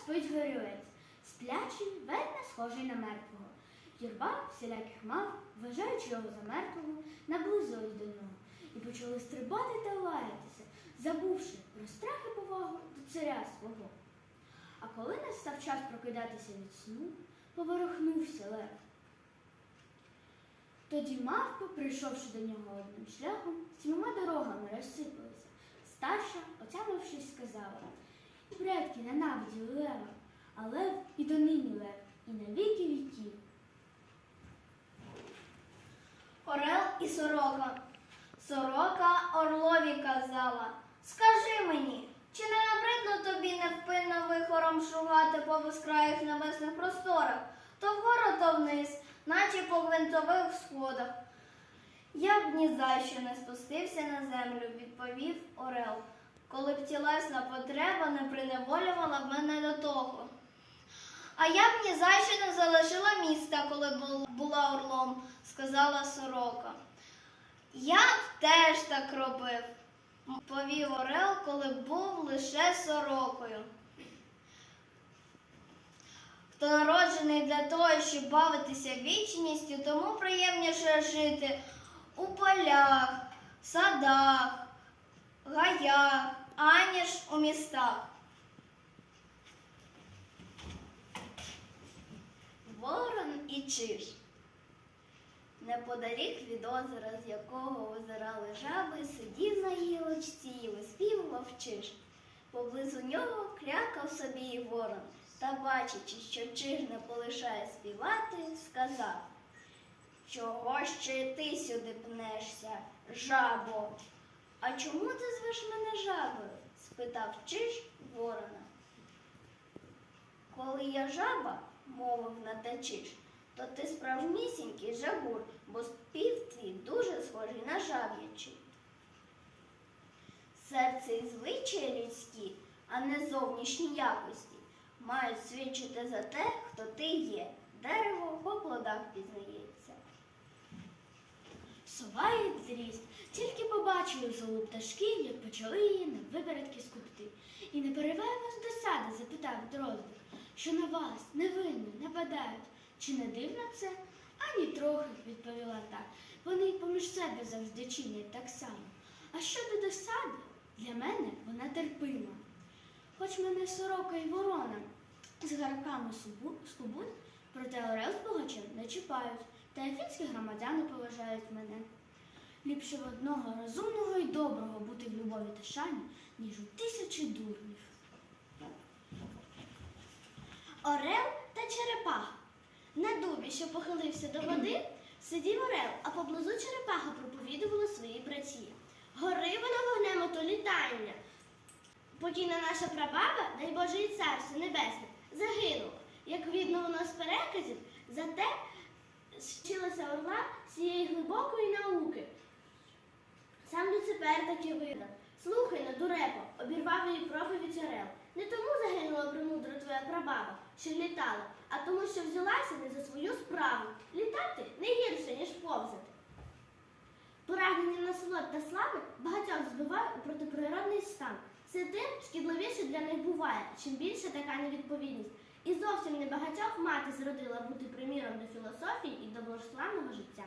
спить горілець, сплячий, вельми схожий на мертвого. Юрба всіляких мав, вважаючи його за мертвого, наблизилась до нього і почали стрибати та лаятися, забувши про страх і повагу до царя свого. А коли настав час прокидатися від сну, поворухнувся лев. Тоді мавпи, прийшовши до нього одним шляхом, сімома дорогами розсипалися. Старша, отямившись, сказала, предки ненавиділи лева, а лев і донині лев, і на віки віків. Орел і сорока. Сорока орлові казала. Скажи мені, чи не набридно тобі невпинно вихором шугати по безкраїх небесних просторах, то вгору, то вниз, наче по гвинтових сходах? Я б ні за що не спустився на землю, відповів Орел, коли б тілесна потреба не приневолювала б мене до того. А я б ні за що не залишила міста, коли бу- була орлом, сказала сорока. Я б теж так робив, повів Орел, коли був лише сорокою. Хто народжений для того, щоб бавитися вічністю, тому приємніше жити у полях, садах, гаях, аніж у містах. Ворон і чиж. Неподалік від озера, з якого озирали жаби, сидів на гілочці і виспівував чиж. Поблизу нього крякав собі і ворон, та, бачачи, що чиж не полишає співати, сказав Чого ще ти сюди пнешся, жабо? А чому ти звеш мене жабою? спитав чиж ворона. Коли я жаба, мовив Натачиш, то ти справжнісінький жабур, бо спів твій дуже схожий на жаб'ячий. Серце і звичаї людські, а не зовнішні якості, мають свідчити за те, хто ти є. Дерево по плодах пізнається. Сова і зріст, тільки побачили золу пташків, як почали її на випередки скупти. І не переває вас досади, запитав дрозник, що на вас невинно нападають. Чи не дивно це? Ані трохи, відповіла та. Вони й поміж себе завжди чинять так само. А щодо досади, для мене вона терпима. Хоч мене сорока і ворона з гарками скубуть, проте орел з богачем не чіпають, та афінські громадяни поважають мене. Ліпше в одного розумного і доброго бути в любові та шані, ніж у тисячі дурнів. Орел та черепаха. На дубі, що похилився до води, сидів орел, а поблизу черепаха проповідувала своїй братії. Гори вона вогнем ото літання. Покійна наша прабаба, дай Боже і царство небесне, загинула, з переказів, зате вчилася орла цієї глибокої науки. Сам Люципер таки видав. Слухай на дурепо, обірвав її проповідь орел. Не тому загинула премудра твоя прабаба, що літала, а тому, що взялася не за свою справу. Літати не гірше, ніж повзати. Прагнення насолод та слави багатьох збиває у протиприродний стан. Це тим шкідливіше для них буває, чим більше така невідповідність. І зовсім не багатьох мати зродила бути приміром до філософії і до благословного життя.